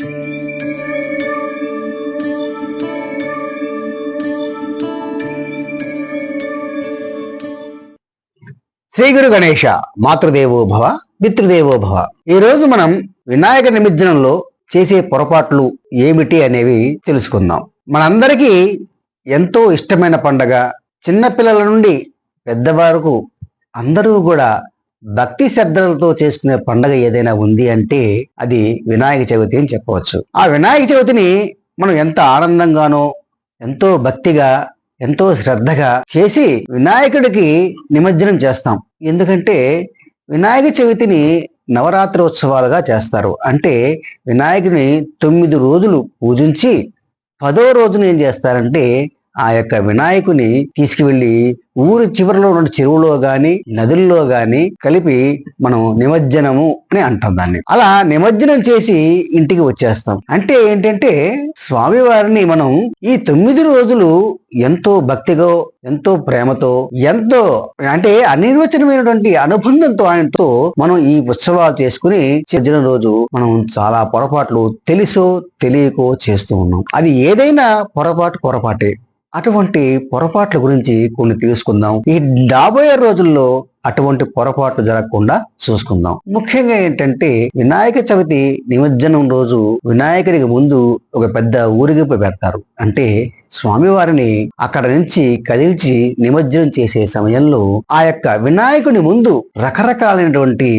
శ్రీ గురు గణేష మాతృదేవో భవ పితృదేవో భవ. ఈ రోజు మనం వినాయక నిమజ్జనంలో చేసే పొరపాట్లు ఏమిటి అనేవి తెలుసుకుందాం. మనందరికీ ఎంతో ఇష్టమైన పండగ. చిన్నపిల్లల నుండి పెద్దవారుకు అందరూ కూడా భక్తి శ్రద్ధలతో చేసుకునే పండగ ఏదైనా ఉంది అంటే అది వినాయక చవితి అని చెప్పవచ్చు. ఆ వినాయక చవితిని మనం ఎంత ఆనందంగానో ఎంతో భక్తిగా ఎంతో శ్రద్ధగా చేసి వినాయకుడికి నిమజ్జనం చేస్తాం. ఎందుకంటే వినాయక చవితిని నవరాత్రోత్సవాలుగా చేస్తారు. అంటే వినాయకుని తొమ్మిది రోజులు పూజించి పదో రోజున ఏం చేస్తారంటే ఆ యొక్క వినాయకుని తీసుకువెళ్ళి ఊరి చివరిలో ఉన్న చెరువులో గాని నదుల్లో గాని కలిపి మనం నిమజ్జనము అని అంటాం దాన్ని. అలా నిమజ్జనం చేసి ఇంటికి వచ్చేస్తాం. అంటే ఏంటంటే స్వామివారిని మనం ఈ తొమ్మిది రోజులు ఎంతో భక్తిగా ఎంతో ప్రేమతో ఎంతో అంటే అనిర్వచనమైనటువంటి అనుబంధంతో ఆయనతో మనం ఈ ఉత్సవాలు చేసుకుని నిమజ్జనం రోజు మనం చాలా పొరపాట్లు తెలుసో తెలియకో చేస్తూ ఉన్నాం. అది ఏదైనా పొరపాటు పొరపాటే. అటువంటి పొరపాట్ల గురించి కొన్ని తెలుసుకుందాం. ఈ రాబోయే రోజుల్లో అటువంటి పొరపాట్లు జరగకుండా చూసుకుందాం. ముఖ్యంగా ఏంటంటే వినాయక చవితి నిమజ్జనం రోజు వినాయకుడికి ముందు ఒక పెద్ద ఊరిగింపు పెడతారు. అంటే స్వామివారిని అక్కడ నుంచి కదిల్చి నిమజ్జనం చేసే సమయంలో ఆ యొక్క వినాయకుని ముందు రకరకాలైనటువంటి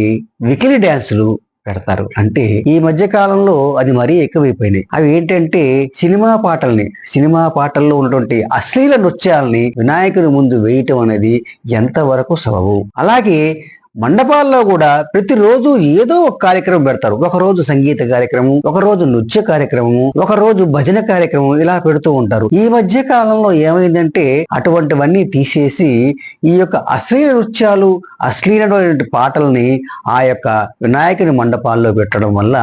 వికిలి డ్యాన్సులు పెడతారు. అంటే ఈ మధ్య కాలంలో అది మరీ ఎక్కువైపోయినాయి. అవి ఏంటంటే సినిమా పాటల్ని సినిమా పాటల్లో ఉన్నటువంటి అశ్లీల నృత్యాలని వినాయకుని ముందు వేయటం అనేది ఎంతవరకు సబబు? అలాగే మండపాల్లో కూడా ప్రతిరోజు ఏదో ఒక కార్యక్రమం పెడతారు. ఒక రోజు సంగీత కార్యక్రమం ఒక రోజు నృత్య కార్యక్రమము ఒక రోజు భజన కార్యక్రమం ఇలా పెడుతూ ఉంటారు. ఈ మధ్య కాలంలో ఏమైందంటే అటువంటివన్నీ తీసేసి ఈ యొక్క అశ్లీల నృత్యాలు అశ్లీలమైనటువంటి పాటల్ని ఆ యొక్క వినాయకుని మండపాల్లో పెట్టడం వల్ల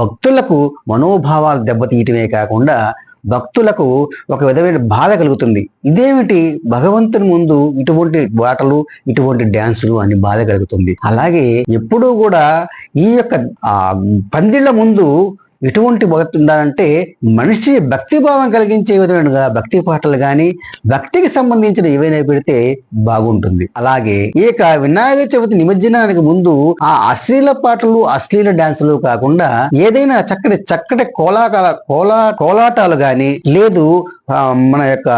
భక్తులకు మనోభావాలు దెబ్బతీయటమే కాకుండా భక్తులకు ఒక విధమైన బాధ కలుగుతుంది. ఇదేమిటి? భగవంతుని ముందు ఇటువంటి బాటలు ఇటువంటి డ్యాన్సులు అని బాధ కలుగుతుంది. అలాగే ఎప్పుడూ కూడా ఈ యొక్క పందిళ్ళ పందిళ్ళ ముందు ఎటువంటి భక్తి ఉండాలంటే మనిషి భక్తిభావం కలిగించే విధంగా భక్తి పాటలు కానీ భక్తికి సంబంధించిన ఏవైనా పెడితే బాగుంటుంది. అలాగే ఇక వినాయక చవితి నిమజ్జనానికి ముందు ఆ అశ్లీల పాటలు అశ్లీల డాన్సులు కాకుండా ఏదైనా చక్కటి చక్కటి కోలాకాల కోలా కోలాటాలు గాని లేదు మన యొక్క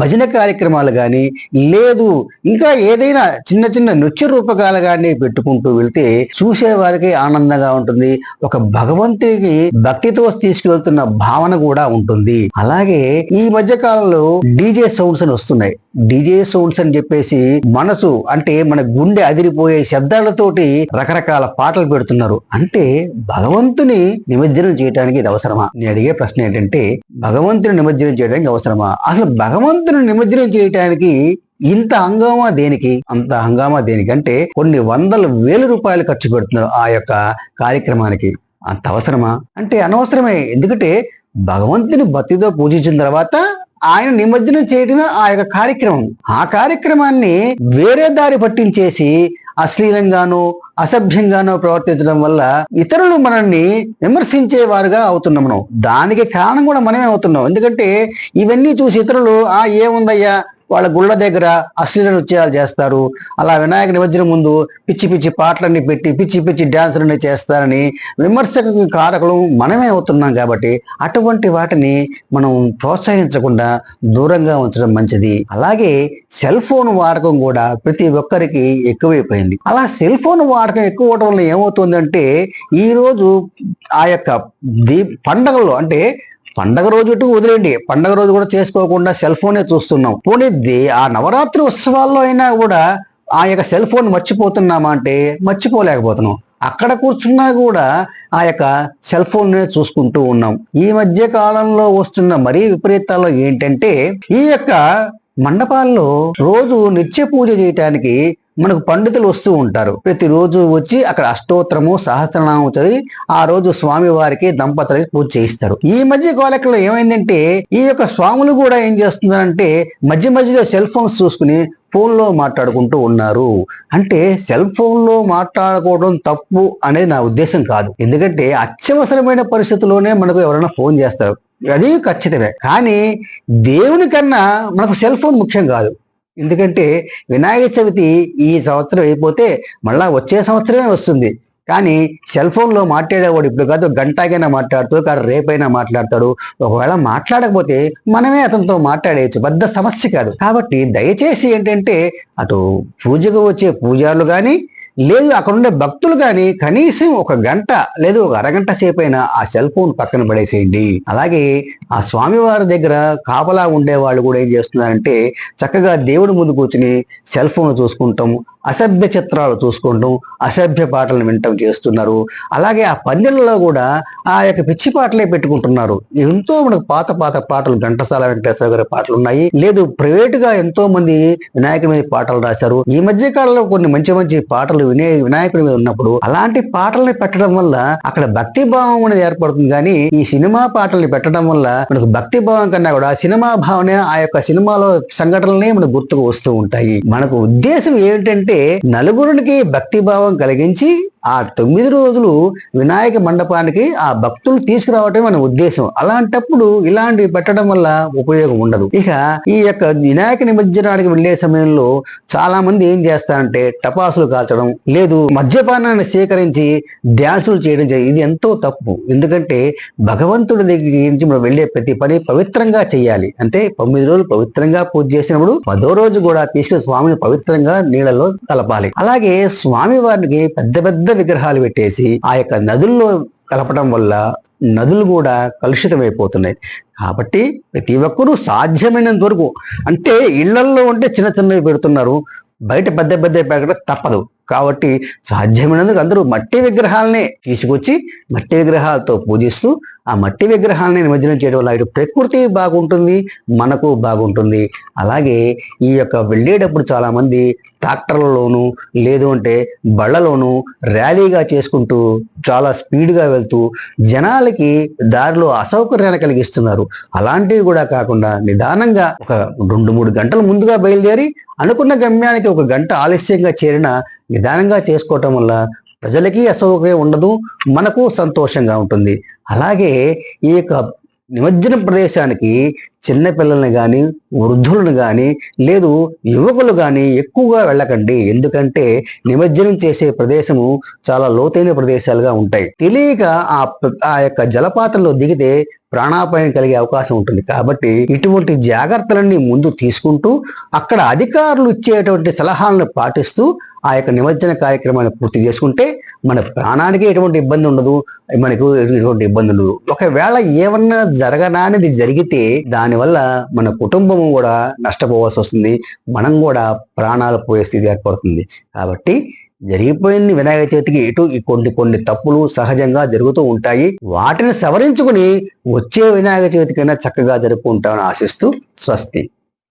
భజన కార్యక్రమాలు కానీ లేదు ఇంకా ఏదైనా చిన్న చిన్న నృత్య రూపకాలు కానీ పెట్టుకుంటూ వెళ్తే చూసే వారికి ఆనందంగా ఉంటుంది. ఒక భగవంతుడికి భక్తితో తీసుకువెళ్తున్న భావన కూడా ఉంటుంది. అలాగే ఈ మధ్య కాలంలో డీజే సౌండ్స్ అని వస్తున్నాయి. డీజే సౌండ్స్ అని చెప్పేసి మనసు అంటే మన గుండె అదిరిపోయే శబ్దాలతోటి రకరకాల పాటలు పెడుతున్నారు. అంటే భగవంతుని నిమజ్జనం చేయడానికి ఇది అవసరమా? నేను అడిగే ప్రశ్న ఏంటంటే భగవంతుని నిమజ్జనం చేయడానికి అవసరమా? అసలు భగవంతుని నిమజ్జనం చేయటానికి ఇంత హంగామా దేనికి? అంత హంగామా దేనికి? అంటే కొన్ని వందల వేల రూపాయలు ఖర్చు పెడుతున్నారు ఆ యొక్క కార్యక్రమానికి. అంత అవసరమా? అంటే అనవసరమే. ఎందుకంటే భగవంతుని భక్తితో పూజించిన తర్వాత ఆయన నిమజ్జనం చేయడమే ఆ యొక్క కార్యక్రమం. ఆ కార్యక్రమాన్ని వేరే దారి పట్టించేసి అశ్లీలంగానో అసభ్యంగానో ప్రవర్తించడం వల్ల ఇతరులు మనల్ని విమర్శించేవారుగా అవుతున్నాం మనం. దానికి కారణం కూడా మనమే అవుతున్నాం. ఎందుకంటే ఇవన్నీ చూసి ఇతరులు ఆ ఏముందయ్యా? వాళ్ళ గుళ్ళ దగ్గర అశ్లీల నృత్యాలు చేస్తారు. అలా వినాయక నిమజ్జనం ముందు పిచ్చి పిచ్చి పాటలన్నీ పెట్టి పిచ్చి పిచ్చి డ్యాన్సులన్నీ చేస్తారని విమర్శకు కారకులు మనమే అవుతున్నాం కాబట్టి అటువంటి వాటిని మనం ప్రోత్సహించకుండా దూరంగా ఉంచడం మంచిది. అలాగే సెల్ ఫోన్ వాడకం కూడా ప్రతి ఒక్కరికి ఎక్కువైపోయింది. అలా సెల్ ఫోన్ వాడకం ఎక్కువ అవడం వల్ల ఏమవుతుందంటే ఈరోజు ఆ యొక్క దీ పండగల్లో అంటే పండగ రోజు వదిలేండి పండగ రోజు కూడా చేసుకోకుండా సెల్ ఫోనే చూస్తున్నాం. పోనీ ఆ నవరాత్రి ఉత్సవాల్లో అయినా కూడా ఆ యొక్క సెల్ ఫోన్ మర్చిపోతున్నామా అంటే మర్చిపోలేకపోతున్నాం. అక్కడ కూర్చున్నా కూడా ఆ యొక్క సెల్ ఫోన్నే చూసుకుంటూ ఉన్నాం. ఈ మధ్య కాలంలో వస్తున్న మరీ విపరీతాల్లో ఏంటంటే ఈ యొక్క మండపాల్లో రోజు నిత్య పూజ చేయటానికి మనకు పండితులు వస్తూ ఉంటారు. ప్రతిరోజు వచ్చి అక్కడ అష్టోత్తరము సహస్రనామం చదివి ఆ రోజు స్వామి వారికి దంపతులకి పూజ చేయిస్తారు. ఈ మధ్య కాలకులో ఏమైందంటే ఈ యొక్క స్వాములు కూడా ఏం చేస్తున్నారంటే మధ్య మధ్యలో సెల్ ఫోన్స్ చూసుకుని ఫోన్లో మాట్లాడుకుంటూ ఉన్నారు. అంటే సెల్ ఫోన్లో మాట్లాడుకోవడం తప్పు అనేది నా ఉద్దేశం కాదు. ఎందుకంటే అత్యవసరమైన పరిస్థితుల్లోనే మనకు ఎవరైనా ఫోన్ చేస్తారు. అది ఖచ్చితమే. కానీ దేవుని కన్నా మనకు సెల్ ఫోన్ ముఖ్యం కాదు. ఎందుకంటే వినాయక చవితి ఈ సంవత్సరం అయిపోతే మళ్ళా వచ్చే సంవత్సరమే వస్తుంది. కానీ సెల్ ఫోన్లో మాట్లాడేవాడు ఇప్పుడు కాదు గంటాకైనా మాట్లాడుతూ కానీ రేపైనా మాట్లాడతాడు. ఒకవేళ మాట్లాడకపోతే మనమే అతనితో మాట్లాడేయచ్చు. పెద్ద సమస్య కాదు. కాబట్టి దయచేసి ఏంటంటే అటు పూజకు వచ్చే పూజారులు కానీ లేదు అక్కడ ఉండే భక్తులు కానీ కనీసం ఒక గంట లేదు ఒక అరగంట సేపు అయినా ఆ సెల్ ఫోన్ పక్కన పడేసేయండి. అలాగే ఆ స్వామివారి దగ్గర కాపలా ఉండే వాళ్ళు కూడా ఏం చేస్తున్నారంటే చక్కగా దేవుడి ముందు కూర్చుని సెల్ ఫోన్ చూసుకుంటాం అసభ్య చిత్రాలు చూసుకుంటాం అసభ్య పాటలు వినటం చేస్తున్నారు. అలాగే ఆ పందిళ్ళలో కూడా ఆ యొక్క పిచ్చి పాటలే పెట్టుకుంటున్నారు. ఎంతో మనకు పాత పాత పాటలు ఘంటసాల వెంకటేశ్వర గారి పాటలు ఉన్నాయి. లేదు ప్రైవేట్గా ఎంతో మంది వినాయకుడి మీద పాటలు రాశారు. ఈ మధ్య కాలంలో కొన్ని మంచి మంచి పాటలు వినే వినాయకుడి మీద ఉన్నప్పుడు అలాంటి పాటల్ని పెట్టడం వల్ల అక్కడ భక్తి భావం అనేది ఏర్పడుతుంది. కానీ ఈ సినిమా పాటల్ని పెట్టడం వల్ల మనకు భక్తి భావం కన్నా కూడా సినిమా భావనే ఆ యొక్క సినిమాలో సంఘటనలే మనకు గుర్తుకు వస్తూ ఉంటాయి. మనకు ఉద్దేశం ఏంటంటే నలుగురికి భక్తి భావం కలిగించి ఆ తొమ్మిది రోజులు వినాయక మండపానికి ఆ భక్తులు తీసుకురావటం మన ఉద్దేశం. అలాంటప్పుడు ఇలాంటివి పెట్టడం వల్ల ఉపయోగం ఉండదు. ఇక ఈ యొక్క వినాయక నిమజ్జనానికి వెళ్ళే సమయంలో చాలా మంది ఏం చేస్తారంటే టపాసులు కాల్చడం లేదు మద్యపానాన్ని సేకరించి డ్యాన్సులు చేయడం ఇది ఎంతో తప్పు. ఎందుకంటే భగవంతుడి దగ్గర నుంచి మనం వెళ్ళే ప్రతి పని పవిత్రంగా చేయాలి. అంటే తొమ్మిది రోజులు పవిత్రంగా పూజ చేసినప్పుడు పదో రోజు కూడా తీసుకుని స్వామిని పవిత్రంగా నీళ్ళలో కలపాలి. అలాగే స్వామి వారికి పెద్ద పెద్ద విగ్రహాలు పెట్టేసి ఆ యొక్క నదుల్లో కలపడం వల్ల నదులు కూడా కలుషితమైపోతున్నాయి. కాబట్టి ప్రతి ఒక్కరూ సాధ్యమైనంత వరకు అంటే ఇళ్ళల్లో ఉంటే చిన్న చిన్నవి పెడుతున్నారు. బయట పెద్ద పెద్ద పెట్టడం తప్పదు. కాబట్టి సాధ్యమైనందుకు అందరూ మట్టి విగ్రహాలనే తీసుకొచ్చి మట్టి విగ్రహాలతో పూజిస్తూ ఆ మట్టి విగ్రహాలని నిమజ్జనం చేయడం వల్ల ఇటు ప్రకృతి బాగుంటుంది మనకు బాగుంటుంది. అలాగే ఈ యొక్క వెళ్ళేటప్పుడు చాలామంది ట్రాక్టర్లలోనూ లేదు అంటే బళ్ళలోనూ ర్యాలీగా చేసుకుంటూ చాలా స్పీడ్గా వెళ్తూ జనాలకి దారిలో అసౌకర్యాన్ని కలిగిస్తున్నారు. అలాంటివి కూడా కాకుండా నిదానంగా ఒక రెండు మూడు గంటల ముందుగా బయలుదేరి అనుకున్న గమ్యానికి ఒక గంట ఆలస్యంగా చేరిన నిదానంగా చేసుకోవటం వల్ల ప్రజలకి అసౌకర్యం ఉండదు మనకు సంతోషంగా ఉంటుంది. అలాగే ఈ యొక్క నిమజ్జన ప్రదేశానికి చిన్నపిల్లల్ని కానీ వృద్ధులను కానీ లేదు యువకులు కానీ ఎక్కువగా వెళ్ళకండి. ఎందుకంటే నిమజ్జనం చేసే ప్రదేశము చాలా లోతైన ప్రదేశాలుగా ఉంటాయి. తెలియక ఆ ఆ యొక్క జలపాతంలో దిగితే ప్రాణాపాయం కలిగే అవకాశం ఉంటుంది. కాబట్టి ఇటువంటి జాగ్రత్తలన్నీ ముందు తీసుకుంటూ అక్కడ అధికారులు ఇచ్చేటువంటి సలహాలను పాటిస్తూ ఆ యొక్క నిమజ్జన కార్యక్రమాన్ని పూర్తి చేసుకుంటే మన ప్రాణానికి ఎటువంటి ఇబ్బంది ఉండదు. మనకు ఎటువంటి ఇబ్బంది ఉండదు ఒకవేళ ఏమన్నా జరగనానిది జరిగితే దాని దానివల్ల మన కుటుంబం కూడా నష్టపోవాల్సి వస్తుంది మనం కూడా ప్రాణాలు పోయే స్థితి ఏర్పడుతుంది. కాబట్టి జరిగిపోయింది వినాయక చవితికి ఇటు ఈ కొన్ని కొన్ని తప్పులు సహజంగా జరుగుతూ ఉంటాయి. వాటిని సవరించుకుని వచ్చే వినాయక చవితికైనా చక్కగా జరుపుకుంటామని ఆశిస్తూ స్వస్తి.